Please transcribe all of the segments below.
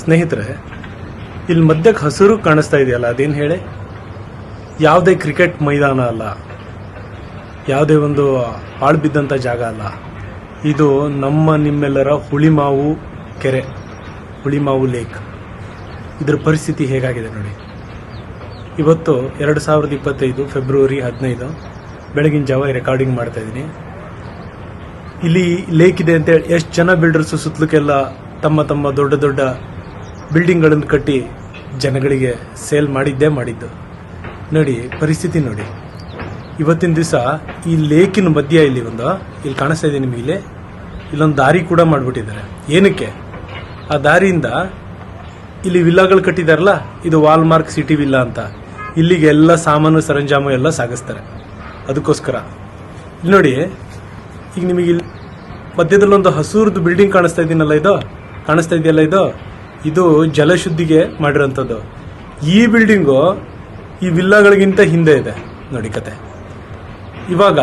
ಸ್ನೇಹಿತರೆ ಇಲ್ಲಿ ಮಧ್ಯಕ್ಕೆ ಹಸಿರು ಕಾಣಿಸ್ತಾ ಇದೆಯಲ್ಲ, ಅದೇನು ಹೇಳಿ? ಯಾವುದೇ ಕ್ರಿಕೆಟ್ ಮೈದಾನ ಅಲ್ಲ, ಯಾವುದೇ ಒಂದು ಹಾಳು ಬಿದ್ದಂಥ ಜಾಗ ಅಲ್ಲ, ಇದು ನಮ್ಮ ನಿಮ್ಮೆಲ್ಲರ ಹುಳಿಮಾವು ಕೆರೆ, ಹುಳಿಮಾವು ಲೇಕ್. ಇದ್ರ ಪರಿಸ್ಥಿತಿ ಹೇಗಾಗಿದೆ ನೋಡಿ? ಇವತ್ತು ಎರಡು ಸಾವಿರದ ಇಪ್ಪತ್ತೈದು ಫೆಬ್ರವರಿ ಹದಿನೈದು, ಬೆಳಗಿನ ಜಾವ ರೆಕಾರ್ಡಿಂಗ್ ಮಾಡ್ತಾ ಇದ್ದೀನಿ. ಇಲ್ಲಿ ಲೇಕ್ ಇದೆ ಅಂತೇಳಿ ಎಷ್ಟು ಜನ ಬಿಲ್ಡರ್ಸು ಸುತ್ತಲಕ್ಕೆಲ್ಲ ತಮ್ಮ ತಮ್ಮ ದೊಡ್ಡ ದೊಡ್ಡ ಬಿಲ್ಡಿಂಗ್ಗಳನ್ನು ಕಟ್ಟಿ ಜನಗಳಿಗೆ ಸೇಲ್ ಮಾಡಿದ್ದೇ ಮಾಡಿದ್ದು. ನೋಡಿ, ಪರಿಸ್ಥಿತಿ ನೋಡಿ. ಇವತ್ತಿನ ದಿವಸ ಈ ಲೇಕಿನ ಮಧ್ಯ ಇಲ್ಲಿ ಒಂದು, ಇಲ್ಲಿ ಕಾಣಿಸ್ತಾ ಇದೆ ನಿಮಗೆ ಇಲ್ಲಿ. ಇಲ್ಲೊಂದು ದಾರಿ ಕೂಡ ಮಾಡಿಬಿಟ್ಟಿದ್ದಾರೆ. ಏನಕ್ಕೆ? ಆ ದಾರಿಯಿಂದ ಇಲ್ಲಿ ವಿಲ್ಲಾಗಳು ಕಟ್ಟಿದಾರಲ್ಲ, ಇದು ವಾಲ್ಮಾರ್ಕ್ ಸಿಟಿ ವಿಲ್ಲಾ ಅಂತ. ಇಲ್ಲಿಗೆ ಎಲ್ಲ ಸಾಮಾನು ಸರಂಜಾಮು ಎಲ್ಲ ಸಾಗಿಸ್ತಾರೆ. ಅದಕ್ಕೋಸ್ಕರ. ಇಲ್ಲಿ ನೋಡಿ, ಈಗ ನಿಮಗೆ ಇಲ್ಲಿ ಮಧ್ಯದಲ್ಲೊಂದು ಹಸೂರ್ದು ಬಿಲ್ಡಿಂಗ್ ಕಾಣಿಸ್ತಾ ಇದ್ದೀನಲ್ಲ ಇದು? ಕಾಣಿಸ್ತಾ ಇದೆಯಲ್ಲ ಇದು? ಇದು ಜಲಶುದ್ಧಿಗೆ ಮಾಡಿರೋಂಥದ್ದು ಈ ಬಿಲ್ಡಿಂಗು ಈ ವಿಲ್ಲಾಗಳಿಗಿಂತ ಹಿಂದೆ ಇದೆ, ನೋಡಿ ಕತೆ. ಇವಾಗ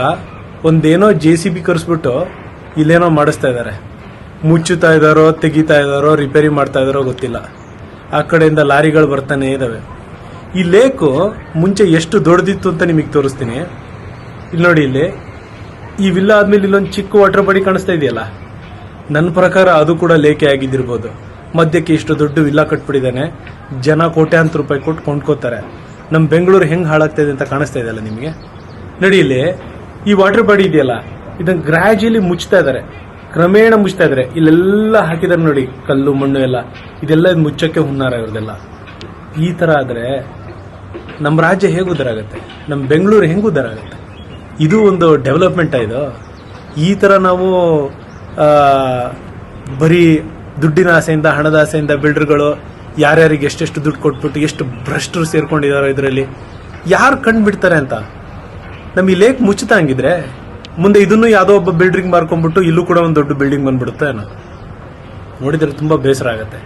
ಒಂದೇನೋ ಜೆ ಸಿ ಬಿ ಕರೆಸ್ಬಿಟ್ಟು ಇಲ್ಲೇನೋ ಮಾಡಿಸ್ತಾ ಇದ್ದಾರೆ ಮುಚ್ಚುತ್ತಾ ಇದ್ದಾರೋ ತೆಗಿತಾ ಇದ್ದಾರೋ ರಿಪೇರಿ ಮಾಡ್ತಾ ಇದ್ದಾರೋ ಗೊತ್ತಿಲ್ಲ. ಆ ಕಡೆಯಿಂದ ಲಾರಿಗಳು ಬರ್ತಾನೆ ಇದ್ದಾವೆ ಈ ಲೇಕು ಮುಂಚೆ ಎಷ್ಟು ದೊಡ್ಡದಿತ್ತು ಅಂತ ನಿಮಗೆ ತೋರಿಸ್ತೀನಿ. ಇಲ್ಲಿ ನೋಡಿ ಇಲ್ಲಿ. ಈ ವಿಲ್ಲ ಆದ್ಮೇಲೆ ಇಲ್ಲೊಂದು ಚಿಕ್ಕ ವಾಟರ್ ಬಾಡಿ ಕಾಣಿಸ್ತಾ ಇದೆಯಲ್ಲ? ನನ್ನ ಪ್ರಕಾರ ಅದು ಕೂಡ ಲೇಕೆ ಆಗಿದ್ದಿರ್ಬೋದು ಮಧ್ಯಕ್ಕೆ ಇಷ್ಟು ದುಡ್ಡು ವಿಲ್ಲ ಕಟ್ಬಿಟ್ಟಿದ್ದಾನೆ. ಜನ ಕೋಟ್ಯಾಂತರ ರೂಪಾಯಿ ಕೊಟ್ಟು ಕೊಂಡ್ಕೋತಾರೆ. ನಮ್ಮ ಬೆಂಗಳೂರು ಹೆಂಗ್ ಹಾಳಾಗ್ತಾ ಇದೆ ಅಂತ ಕಾಣಿಸ್ತಾ ಇದೆಯಲ್ಲ ನಿಮಗೆ? ನಡೀಲಿ ಈ ವಾಟರ್ ಬಾಡಿ ಇದೆಯಲ್ಲ ಇದನ್ನು ಗ್ರ್ಯಾಜುಲಿ ಮುಚ್ತಾ ಇದ್ದಾರೆ. ಕ್ರಮೇಣ ಮುಚ್ತಾ ಇದ್ದಾರೆ. ಇಲ್ಲೆಲ್ಲ ಹಾಕಿದ್ದಾರೆ ನೋಡಿ, ಕಲ್ಲು, ಮಣ್ಣು ಎಲ್ಲ. ಇದೆಲ್ಲ ಇದು ಮುಚ್ಚಕ್ಕೆ ಹುನ್ನಾರ ಇವ್ರದೆಲ್ಲ. ಈ ತರ ಆದ್ರೆ ನಮ್ಮ ರಾಜ್ಯ ಹೇಗೆ ಉದ್ದಾರ ಆಗುತ್ತೆ? ನಮ್ಮ ಬೆಂಗಳೂರು ಹೆಂಗ್ ಉದ್ದಾರ ಆಗುತ್ತೆ? ಇದು ಒಂದು ಡೆವಲಪ್ಮೆಂಟ್ ಇದು? ಈ ತರ ನಾವು ಬರೀ ದುಡ್ಡಿನ ಆಸೆಯಿಂದ, ಹಣದ ಆಸೆಯಿಂದ ಬಿಲ್ಡರ್ಗಳು ಯಾರ್ಯಾರಿಗೆ ಎಷ್ಟೆಷ್ಟು ದುಡ್ಡು ಕೊಟ್ಬಿಟ್ಟು ಎಷ್ಟು ಭ್ರಷ್ಟರು ಸೇರ್ಕೊಂಡಿದ್ದಾರೆ ಇದರಲ್ಲಿ, ಯಾರು ಕಂಡು ಬಿಡ್ತಾರೆ ಅಂತ? ಈ ಲೇಕ್ ಮುಚ್ಚುತ್ತಾ ಹಂಗಿದ್ರೆ, ಮುಂದೆ ಇದನ್ನು ಯಾವುದೋ ಒಬ್ಬ ಬಿಲ್ಡಿಂಗ್ ಮಾರ್ಕೊಂಡ್ಬಿಟ್ಟು ಇಲ್ಲೂ ಕೂಡ ಒಂದು ದೊಡ್ಡ ಬಿಲ್ಡಿಂಗ್ ಬಂದ್ಬಿಡುತ್ತೆ ಏನೋ? ನೋಡಿದರೆ ತುಂಬ ಬೇಸರ ಆಗುತ್ತೆ.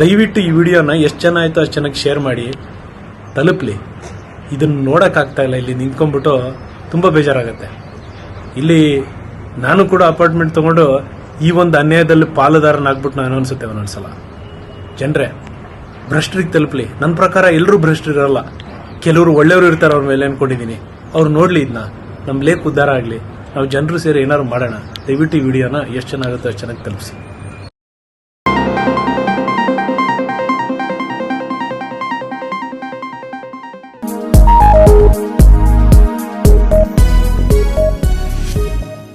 ದಯವಿಟ್ಟು ಈ ವಿಡಿಯೋನ ಎಷ್ಟು ಜನ ಆಯಿತು ಅಷ್ಟು ಚೆನ್ನಾಗಿ ಶೇರ್ ಮಾಡಿ, ತಲುಪಲಿ. ಇದನ್ನು ನೋಡೋಕ್ಕಾಗ್ತಾ ಇಲ್ಲ, ಇಲ್ಲಿ ನಿಂತ್ಕೊಂಡ್ಬಿಟ್ಟು ತುಂಬ ಬೇಜಾರಾಗುತ್ತೆ. ಇಲ್ಲಿ ನಾನು ಕೂಡ ಅಪಾರ್ಟ್ಮೆಂಟ್ ತಗೊಂಡು ಈ ಒಂದು ಅನ್ಯಾಯದಲ್ಲಿ ಪಾಲುದಾರನಾಗ್ಬಿಟ್ಟು ನಾನು ಅನ್ಸುತ್ತೆ ಒಂದೊಂದ್ಸಲ ಜನರೇ ಭ್ರಷ್ಟರಿಗೆ ತಲುಪಲಿ. ನನ್ನ ಪ್ರಕಾರ ಎಲ್ಲರೂ ಭ್ರಷ್ಟರಿರಲ್ಲ ಕೆಲವರು ಒಳ್ಳೆಯವರು ಇರ್ತಾರೆ ಅವ್ರ ಮೇಲೆ ಅನ್ಕೊಂಡಿದ್ದೀನಿ ಅವ್ರು ನೋಡಲಿ ಇದನ್ನ ನಮ್ಮ ಲೇಖ ಉದ್ಧಾರ ಆಗಲಿ. ನಾವು ಜನರು ಸೇರಿ ಏನಾದ್ರು ಮಾಡೋಣ. ದಯವಿಟ್ಟು ಈ ವಿಡಿಯೋನ ಎಷ್ಟು ಚೆನ್ನಾಗುತ್ತೋ ಅಷ್ಟು ಚೆನ್ನಾಗಿ ತಲುಪಿಸಿ.